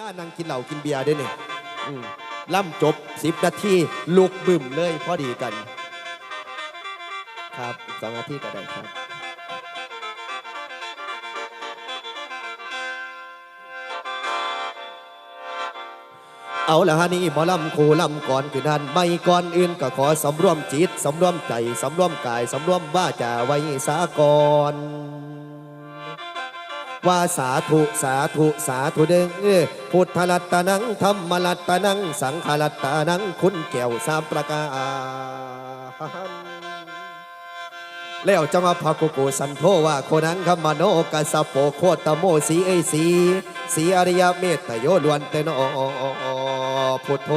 ลานั่งกินเหล้ากินเบียร์ด้วยนี่อืมล่ำจบสิบนาทีลุกบึ่มเลยพอดีกัน ครับอีกสองนาทีก็ได้ครับเอาละฮะนี่หมอลำคูลำก่อนคือนันไม่ก่อนอื่นก็ขอสำรวมจิตสำรวมใจสำรวมกายสำรวมว่าจาไว้สากอน ว่าสาธุสาธุสาธุเด้งเออพุทธรัตนังธรรมรัตนัง สังฆรัตนังคุณแก้วสามประการแล้วจังว่าพากุกุสันโทว่าโคนังคมโนกัสโปโคตโมสีเอสีสีอริยเมตโยลวนเตโนพุทโธ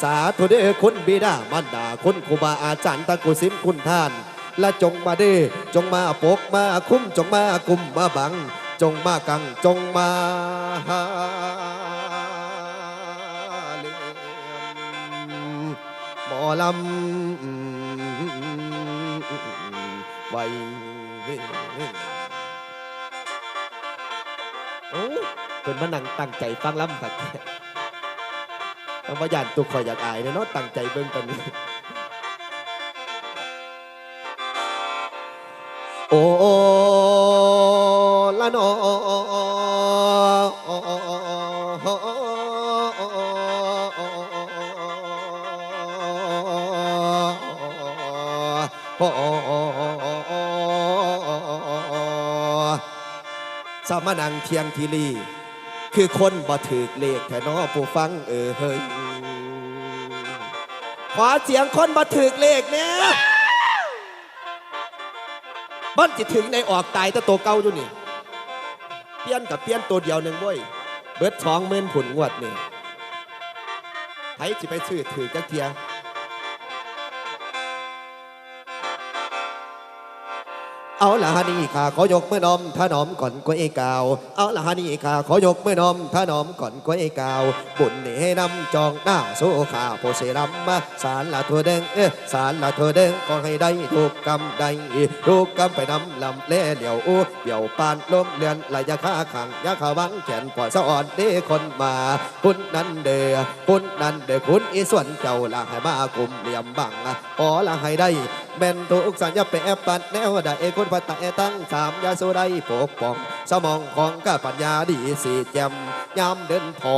สาธุเด้อคุณบิดามารดาคุณครูบาอาจารย์ตะกุสิมคุณท่าน และจงมาเด้อจงมาปกมาคุ้มจงมากุมมาบัง จงมากังจงมาหาเลียมหมอลำไว้โอ้เป็นมานั่งตั้งใจฟังลำสักต้องมายานตุกคอยอยากอายเนาะตั้งใจเบิ่งตอนนี้ โอ้ละนอสามานังเทียงทีรีคือคนบ่ถือเลขแค่นอผู้ฟังเออเฮ้ยขอเสียงคนบ่ถือเลขเนี่ย มันจะถึงในออกตายแต่ตัวเก่าอยู่นี่ เปลี่ยนกับเปลี่ยนตัวเดียวหนึ่งเว้ย เบิดสองเมื่นผุนงวดนี่ไผจิไปซื้อถือจักเทีย เอาละฮะนี่ข้าขอยกเมื่อนอมถ้าน้อมก่อนกวยกาว เอาละฮะนี่ข้าขอยกเมื่อนอมถ้าน้อมก่อนกวยกาว บุญนี่ให้นำจองหน้าสู้ข้าโพเสรำมาสารละทัวเด้งเออสารละทัวเด้งขอให้ได้ถูกกรรมได้ถูกกรรมไปนำลำเล่เหลียวอู้เบี่ยวปานลมเลือนไหลยาข้าขังยาขาวังแขนปอดสะอ่อนเด้คนมาคุณนั้นเด้อคุณนั้นเด้อคุณอีส่วนเจ้าละให้มากุมเหลี่ยมบังขอละให้ได้ แม่นทุกสัญญาแปรปัดแนวได้คนพัตตะตั้งสามยาสุไดปกป้องสมองของกาปัญญาดีสีแจมยามเดินพอ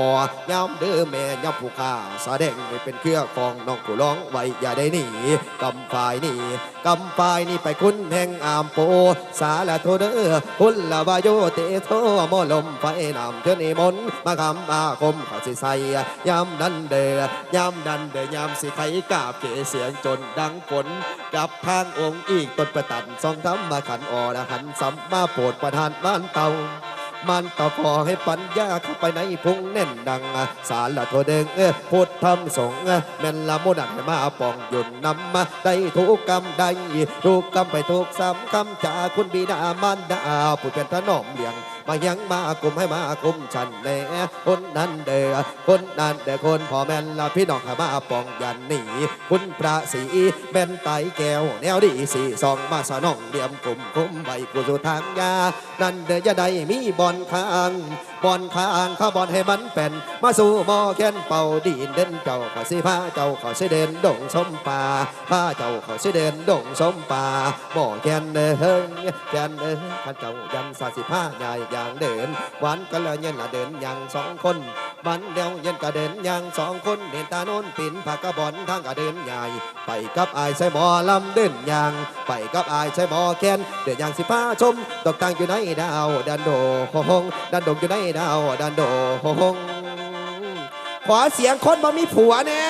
ยามเดินแม่ยามผู้ข้าแสดงเป็นเครือของน้องผู้ร้องไว้อย่าได้หนีกำฝ่ายนี่ กำฝ่ายนี่ไปคุณแห่งอามโป สาละโทเดอคุณละวาโยเตโทมอลมไฟนำเทนิมนต์มาคำอาคมเขาสิใส่ยามนั้นเดอยามนั้นเดอยามสิไขกาบเกเสียงจนดังฝนกับทางองค์อีกตนประตันทรงทำมาขันออละหันสัมมาโปรดประทานบ้านเตา มันต่อขอให้ปัญญาเข้าไปในพุงแน่นดัง สารละโทเดิงพุทธธรรมสงฆ์แม่นละมุนันให้มาปองหยุนนำมาได้ทุกกรรมได้ทุกกรรมไปทุกสามคำจากคุณบิดามารดาผู้เป็นถนอมเลี้ยงมายังมากุมให้มากุมฉันแน่คนนั้นเด้อคนนั้นเด้อคนพ่อแม่นละพี่น้องให้มาปองยันหนีคุณพระศรีแม่นไตแก้วแนวดีสีสองมาสนองเดียมกลุ่มคุ้มใบกุสุทางยานั่นเด้อจะได้มีบอลค้างบอลค้างข้าบอลให้มันเป็นมาสู่มอแค้นเป่าดีนเด่นเจ้าขอสิพาเจ้าขอสิเด่นดงสมป่าพาเจ้าขอสิเด่นดงสมป่าหมอแค้นเด้อเฮิงแค้นเด้อข้าเจ้ายันสาสิพาใหญ่อย่างเดินหวานกันเลยเย็นละเดินอย่างสองคนบันเดียวเย็นก็เดินอย่างสองคนเดินตาโน้นปิ่นผักกระบอนทางก็เดินใหญ่ไปกับอายใส่หมอลำเดินอย่างไปกับอายใส่หมอแค้นเดินอย่างสิพาชมตกต่างอยู่ในดาวดันโดหงดันดงอยู่ในดาวดันโดหงขอเสียงคนบ่มีผัวเนี่ย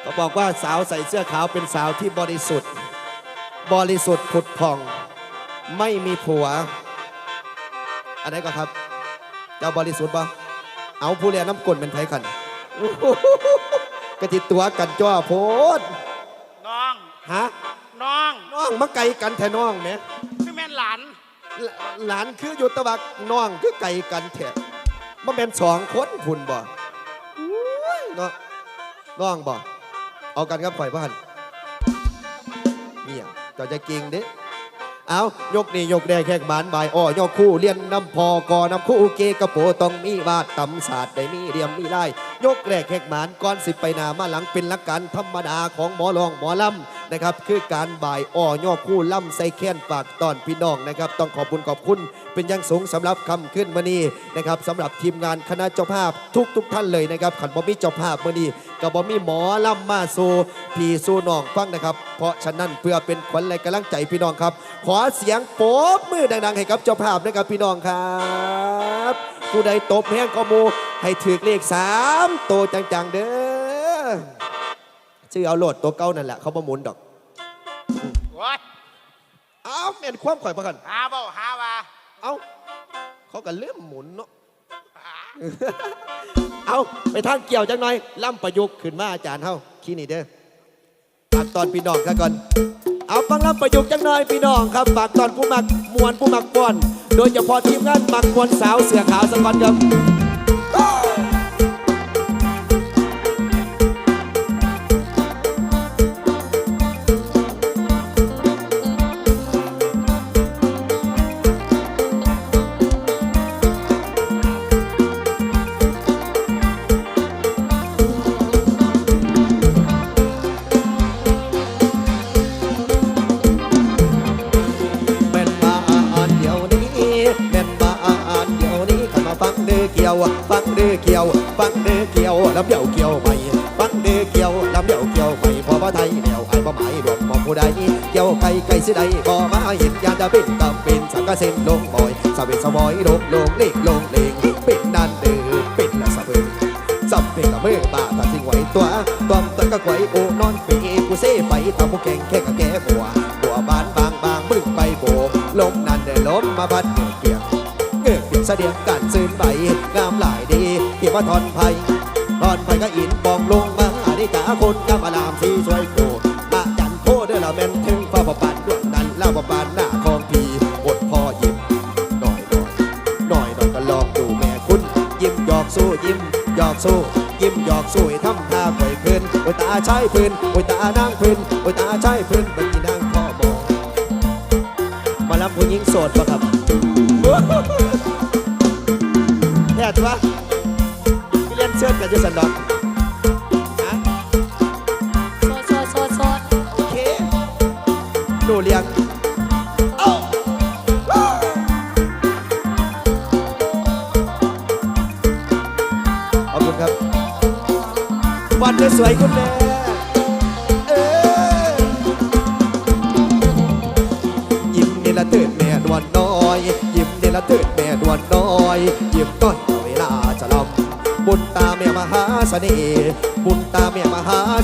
เขาบอกว่าสาวใส่เสื้อขาวเป็นสาวที่บริสุทธิ์ บริสุทธิ์ผุดผ่อง ไม่มีผัว อันไหนก็ครับเจ้าบริสุทธิ์ปะเอาผู้เรียนน้ำกลนเป็นไทยกันกะติตัวกันจ้าโพดน้อง ฮะ น้อง น้องมาไกลกันแท่น้องเนี่ย หลานคืออยู่ตะวักน้องคือไกลกันแท้มันเป็นสองคนพุ่นบ่อุ้ยเนาะน้องบ่เอากันครับข่อยบ้านเนี่ยเจ้าจะเก่งเด้เอายกนี่ยกแดงแขกหมานบายอ้อยกคู่เลียนน้ำพอกอน้ำคู่เกกระโปต้องมีวาดตำศาสตร์ได้มีเรียมมีไล่ยกแรกแขกหมานก่อนสิไปหนามาหลังเป็นหลักการธรรมดาของหมอรองหมอลำ นะครับคือการบ่ายอ้อยกคู่ล่ำใส่แค้นปากตอนพี่น้องนะครับ ต้องขอบคุณขอบคุณเป็นอยังสูงสำหรับคำขึ้นมานี้นะครับสำหรับทีมงานคณะเจ้าภาพทุกทุกท่านเลยนะครับขันบอมมี่เจ้าภาพมานี้กับบอมมี่หมอล่ำมาสูพี่สูน้องฟังนะครับ เพราะฉะนั้นเพื่อเป็นขวัญและกำลังใจพี่น้องครับ ขอเสียงโป๊บมือดังๆ ให้กับเจ้าภาพนะครับพี่น้องครับผู้ใดตบแห้งก็มูให้ถือเลขสามโตวจังๆเด้อ ชื่อเอาโหลดตัวเก้านั่นแหละเขาประมุนดอกโอ้ยอ้าวเมียนความข่อยประกันหาเบ้าหาว่าเอ้าเขาก็เริ่มหมุนเนาะเอาไปทางเกี่ยวจังหน่อยล่ำประยุกต์ขึ้นมาอาจารย์เฮาขี้นี่เด้อฝากตอนพี่น้องกันก่อน เอาฟังล่ำประยุกต์จังหน่อยพี่น้องครับฝากตอนผู้มักมวนผู้มักป้อน โดยเฉพาะทีมงานมักมวนสาวเสือขาวสักก่อนครับ เส้นลงบ่อยสะเวสะวอยลงลงเล็กลงเลงเป็นนันเด้อเป็นละสะเบิงสับเป็นกับมือบาถ้าทิ้งไว้ตัวตอมตะกะไขว้โอนอนปีกูเซ่ไปทำผู้แข่งแค่กับแก่บัวบัวบานบางบางมึงไปโบลมนั่นเดินลมมาพัดเงือกเปียกเงือกเปียกเสดียงการซื้นใบงามหลายดีเกี่ยวว่าทอนไผ่ สู้ยิ้มหยอกสู้ให้ทำท่าปล่อยพื้นโอ้ยตาใช้พื้นโอ้ยตานางพื้นโอ้ยตาใช้พื้นเป็นที่นางพ่อบอกมารับผู้หญิงโสดปะครับแท้ตัวพี่เล่นเสื้อกับเจสันดอก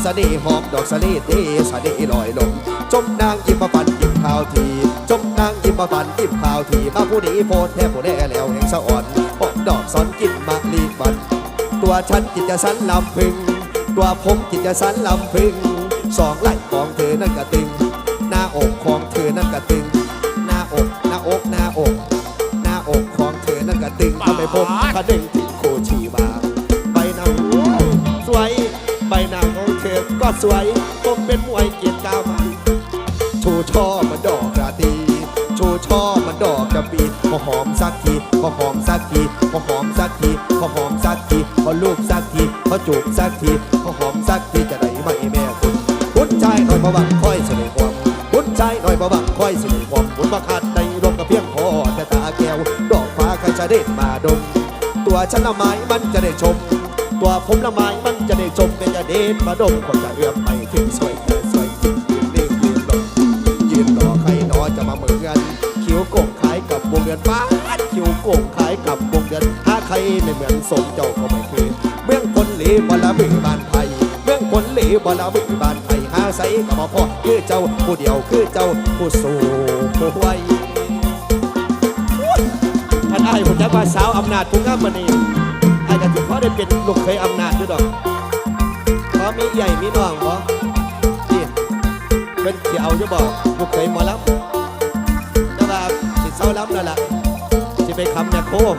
สน่ห์หอมดอกสะลีเทเสน่ห์ลอยลงจมนางยิ้มมาฝันยิ้มข่าวทีจมนางยิ้มมาฝันยิ้มข่าวทีมาผู้นี้โพดแทบผู้แน่แล้วแห่งสะอ่อนหอมดอกสอนกินมาลีบันตัวฉันจิตจะสันลำพึง ตัวผมจิตจะสันลำพึงสองไหล่ของเธอนั่นกระตึง หน้าอกของเธอนั่นกระตึง หน้าอกหน้าอกหน้าอกหน้าอกของเธอนั่นกระตึงทำให้ผมขะดึง สวย ผมเป็นมวยเกียรติกาวมัน ชูช่อมันดอกราตรีชูช่อมันดอกกระปีพอหอมสักทีพอหอมสักทีพอหอมสักทีพอหอมสักทีพอลูกสักทีพอจูบสักทีพอหอมสักทีจะได้ไหมแม่คุณคุณชายหน่อยประวังค่อยเสน่ห์ความคุณชายหน่อยประวังค่อยเสน่ห์ความคุณประคัดในรวมกับเพียงพอแต่ตาแก้วดอกฟ้าใครจะเด็ดมาดมตัวฉันละไม้มันจะได้ชม ตัวผมละไม้มันจะได้ชมเป็น เด็ดมาดมคนจะเอื้อมไปถึงสวยแต่สวยจริงยืนนิ่งยืนหลงยืนรอใครหนอจะมาเหมือนกันคิ้วโก่งคล้ายกับวงเดือนฟ้าคิ้วโก่งคล้ายกับวงเดือนถ้าใครไม่เหมือนสมเจ้าก็ไม่คือเมืองคนเหลีบลาบึงบานไผ่เมืองคนเหลีบลาบึงบานไผ่หาใสกับมาพ่อคือเจ้าผู้เดียวคือเจ้าผู้สู้ผู้ไวท่านอ้ายผมจักว่าสาวอำนาจผู้งามมันนี่อาจจะถึงเพราะได้เป็นลูกเคยอำนาจด้วยดอก มีใหญ่มีน้องบ่ที่เป็นเสียเอาจะบอกบุกเคยหมอลำแต่ว่าสิเศร้าลำนั่นแหละจะไปคำแม่โค้ง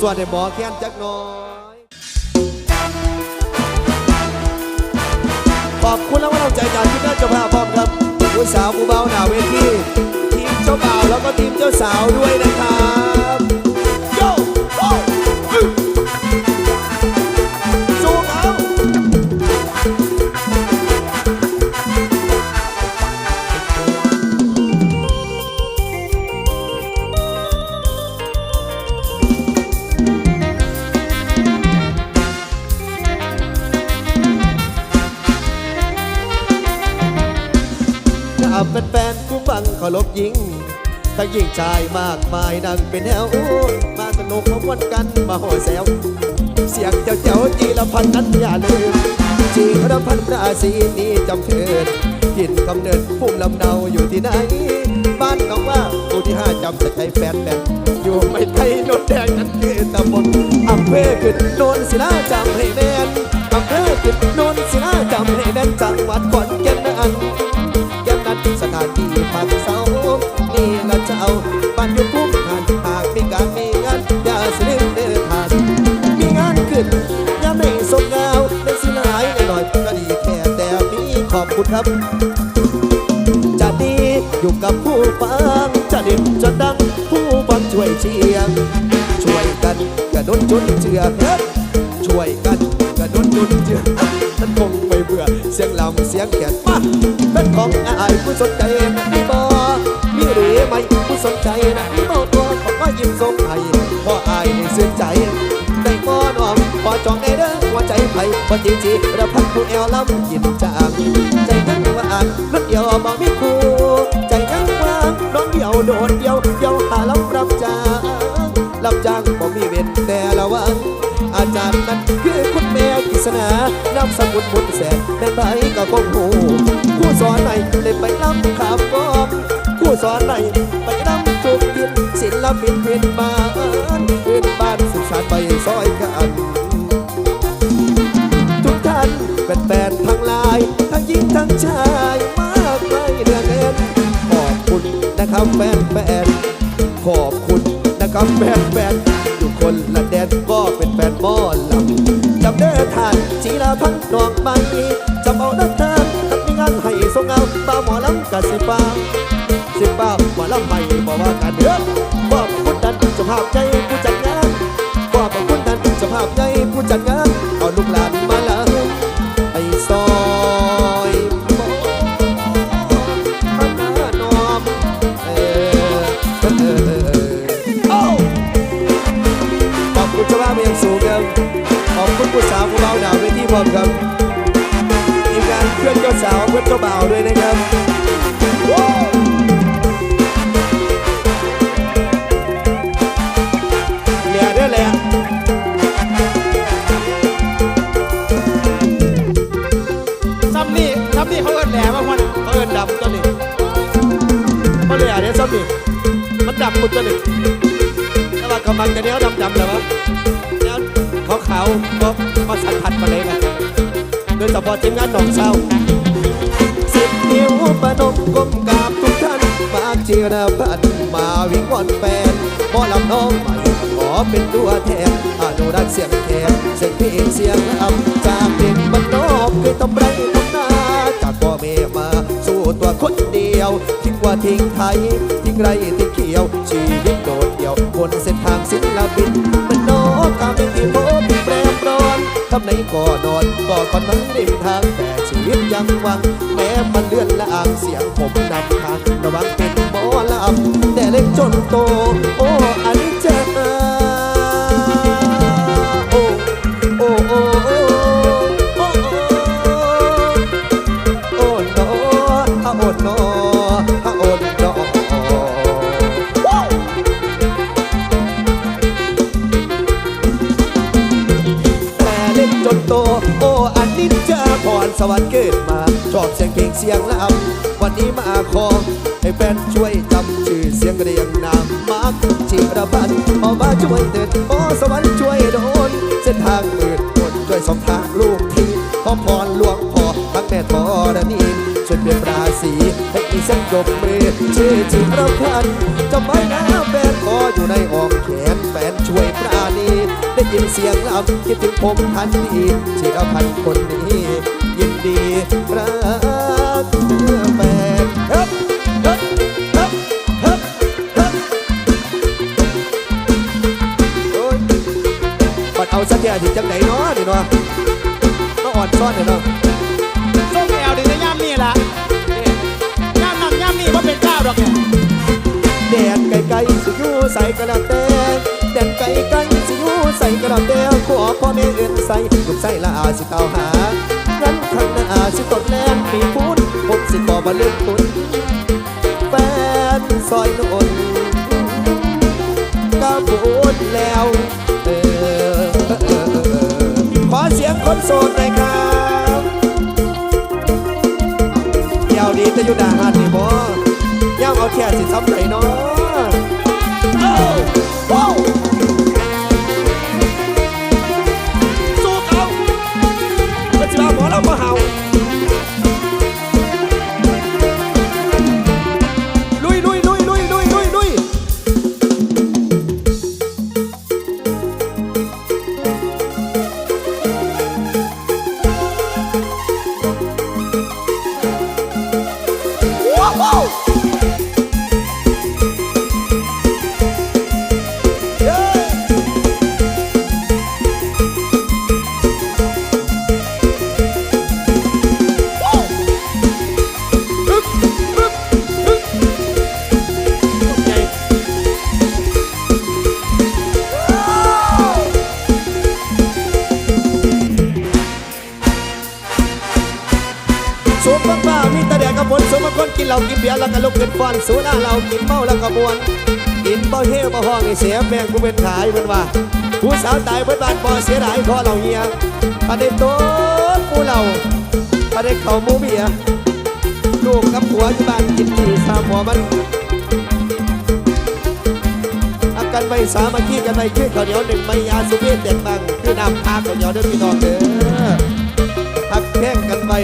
สวนๆให้หมอแค้นจักน่อย ขอบคุณและกำลังใจจากทีมงานเจ้าภาพพร้อมครับผู้สาวผู้เบาหนาเวทีทีมเจ้าบ่าวแล้วก็ทีมเจ้าสาวด้วยนะครับ ทั้งหญิงชายมากมายนั่งเป็นแถวมาสนุกมาวนกันมาโห่แซวเสียงเจ้าเจ้าจีละพันนั้นอย่าลืมจีระพันปราศีนี้จำเถิดกินกำเนิดภูมิลำเนาอยู่ที่ไหน บ้านน้องว่าผู้ที่ห้าจำจะใช้แฟนแบบอยู่ไม่ไทยโนนแดงนั้นคือตำบลอำเภอขึ้นโนนศิลาจำให้แน่นอำเภอขึ้นโนนศิลาจำให้แน่นจังหวัดขอนแก่นนั้น ครับ จะดีอยู่กับผู้ฟัง จะเด่นจะดัง ผู้ฟังช่วยเชียร์ช่วยกันกระโดดจนเจือครับช่วยกันกระโดดจนเจือท่านคงไม่เบื่อเสียงลำเสียงแขนมาเป็นของอายผู้สนใจนะพี่บอมี อจีจีระพักผู้แอลลำยินจางใจยังว่างรถเดียวมองไม่คู่ใจยังว่างน้องเดียวโดดเดียวเดียวหาลำรับจ้างรับจ้างบ่มีเว้นแต่ละวันอาจารย์นั้นคือคุณแม่กิษณานำสมุดมุนแสนแม่นไปก็คงหูผู้สอนไหนเลยไปลำขับกอบผู้สอนไหนไปลำจุกดินศิลปินเพื่อนบ้านเพื่อนบ้านสุขสันต์ไปซอยกัน ชายมากมายเหลือเกินขอบคุณนะครับแฟนแฟนขอบคุณนะครับแฟนแฟนๆอยู่คนละแดนก็เป็นแฟนหมอลลำจำเด้อทานจีลาพังดอกไม้จำเอาเด้อทานถ้ามีงานให้สงเอาบ่าหมอลำกะสิฟ้าสิฟ้าหมอลำไม่บอกว่ากันเด้อบอกคุณดันเจะภาพใจ อมครับทีมงานเพื่อนเจ้าสาวเพื่อนเจ้าบ่าวด้วยนะครับว้าวเหลือเด้อแหละซ้ำนี่ซ้ำนี่เขาเอิ้นแหลมว่ามันเขาเอินดำตัวนี้เพราะเลยอะเนี่ยซ้ำนี่มันดำหมดตัวนี้แต่ว่ากำลังจะเนี้ยดำดำๆแต่ว่าเนี้ยขาวขาวๆก็มาสัมผัสมาเลยกันโดยเฉพาะทีมงานหนองเศร้าสิบนิ้วประนมก้มกราบทุกท่านมาจีรพันธ์มาวิ่งวอนแฟนหมอลำน้องใหม่ขอเป็นตัวแทนอนุรักษ์เสียงแคนเสียงเพลงเสียงลำจากเด็กบ้านนอกเคยทำไรทำนาจากพ่อแม่มาสู้ตัวคนเดียวทิ้งว่าทิ้งไทยทิ้งไรทิ้งเขียวชีวิตโดดเดี่ยวบนเส้นทางศิลปินำไหนก็นอนก็คอนมันริมทางแต่ชีวิตยังหวัง แม้มันเลื่อนละอ่างเสียงผมนำทางระวังเป็นหมอลำแต่เล็กจนโตโอ้ สวรรค์เกิดมา ชอบเสียงเพลงเสียงลำวันนี้มาขอ ให้แฟนช่วยจำชื่อเสียงเรียงนามมาร์คจิรพันธ์ออกมาช่วยเตือนโอ้สวรรค์ช่วยโดน เส้นทางมืดมนช่วยสองทางลูกทีขอพรหลวงพ่อทั้งแม่ธรณีช่วยเปลี่ยนราศีให้มีเส้นจบมือชื่อจิระพันธ์จะไม่นะแฟนขออยู่ในอ้อมแขนแฟนช่วยปราณีได้ยินเสียงลำคิดถึงผมทันทีชีรพันธ์คนนี้ ยินดีรักแฟนครับฮึบฮึบฮึบฮึบโอ้ยบัดเอาสักแก่ที่จังไหนเนาะนี่เนาะมาอ่อนซ่อนเนี่ยเนาะส้มแอลดีในย่ามนี่ล่ะย่ามนั่งย่ามนี่ว่าะเป็นข้าวดอกเนี่ยแดนไกลๆสิอยู่ใส่กระเตงแดนไกลๆสิอยู่ใส่กระเตงขอพ่อแม่เอื่นใส่ลูกใส่ละอาสิเต้าหา สิตดแลนปีพูนผมสิบอกมาเลือกตุนแฟนซอยนนก็พูดแล้วเออขอเสียงคนโสดหน่อยครับเดี๋ยวดีจะอยู่ด่าหันนี่บ่ย่ามเอาแค่สิซ้ำไหนเนาะเอ้ ฟันสูล่าเรากินเมาแล้วก็มวนกินเบ่เฮ่บ่ห้องไอเสียแมงกูเป็นขายเพิ่นว่าผู้สาวตายเบิดบ้านบ่เสียดายเพราะเราเฮียปานได้โตดผู้เราปานได้เขาหมู่เบียลูกกับผัวอยู่บ้านกินที่สามหัวมันอากันไว้สามัคคีกันไว้คือข้าวเหนียวหนึ่งไม่ยาสุเมฆเด็ดบังคือน้ำพาข้าวเหนียวเด้อพี่น้องเด้อหักแข้งกันไว้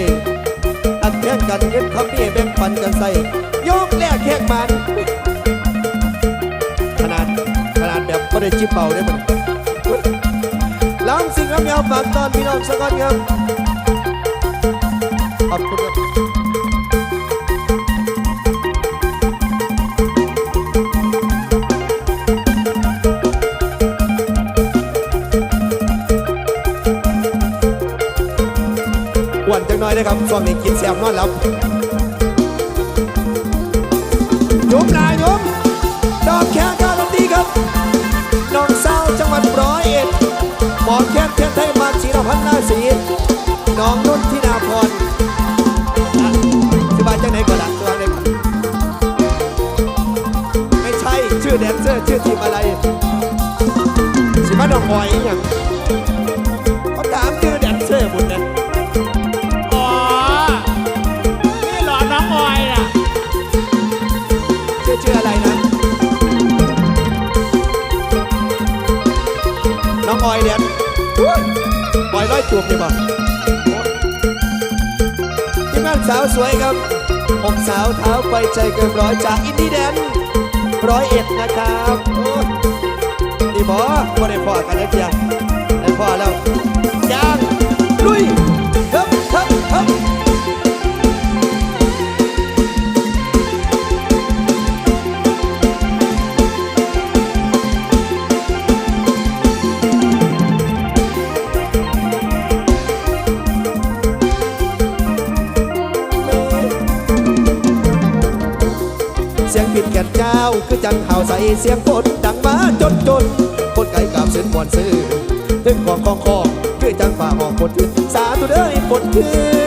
หักแข้งกันเงินคำนี้แบ่งปันกันใส่ ยกแลกแข้งมันขนาดขนาดแบบไม่ได้จิ้มเบาได้มันล้างสิ่งครับยาวฝากตอนพี่น้องสักคนครับขอบคุณครับอ้วนจังน้อยนะครับช่วงนี้กินแซ่บนอนหลับ ชื่อแดนเซอร์ชื่อทีมอะไร สิมาดอกหอยอหย่างเขาถามชื่อแดนเซอร์บุญนะอ๋อนี่เหรอน้องออยน่ะชื่อชื่ออะไรนะ น้องออยเดียนอุ๊ยออยร้อยจูบดีป่ะทีมงานสาวสวยครับผมสาวเท้าไปใจเกินร้อยจากอินดีแดน ร้อยเอ็ดนะครับนี่บอบ่ได้พอกันนะเจียได้พอแล้วย่างลุย เสียงผิดแก่นเจ้า คือจังเห่าใส่เสียงฝนดังมาจนจนคนไก่กับเส้นมวนซื้อถึงของของของคือจังฝ่าหองฝนขึ้นสาธุเด้อฝนขึ้น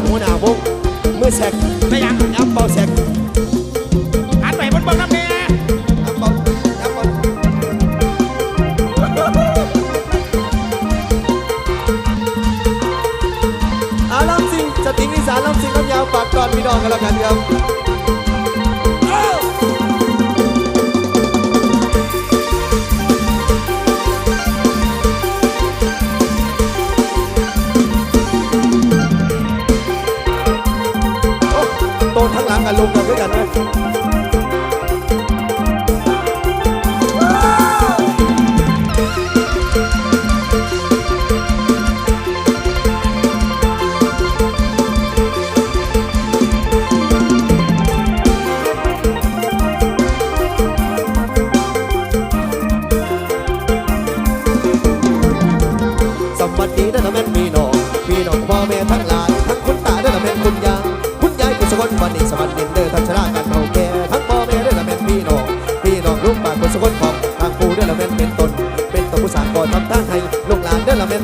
นหัวหน้าวงมือแสกไม่ยังอัมเบาแสกหันไปบนบนน้ำเม่ย้ำเบาอัมเบาอาลำสิงสติงนิสานลำสิงลำยาวปากก่อนพี่น้องกันแล้วกันครับ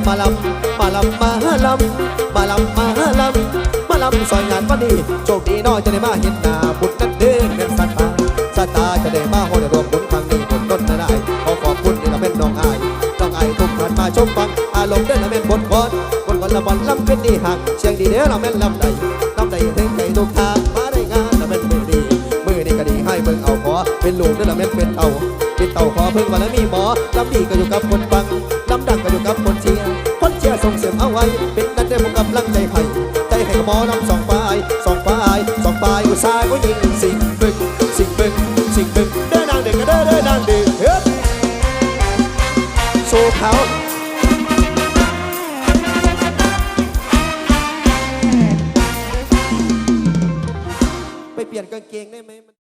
มาลำมาลำมาลำมาลำมาลำมาลำซอยงานวันนี้โชคดีน้อยจะได้มาเห็นหน้าบุญนั้นเด้อแม่นสัตตาสตาจะได้มาโหดรวมบุญครั้งนี้บุญต้นได้ ขอขอบคุณนี่ละแม่นน้องอายต้องไอ้ทุกท่านมาชมฟัง อารมณ์เด้อละแม่นบนคอนบนวันละบอลลำเป็นดีหักเสียงดีเด้อละแม่นลำใดลำใดเท่งใจทุกทางมาได้งานละแม่นมือดีมือดีก็ดีให้เบิ่งเอาขอเป็นลูกเด้อละแม่นเป็นเต่าเป็นเต่าขอเพิ่งวันละมีหมอลำดีก็อยู่กับคนฟังายอยู่ซ้ายก็ยิง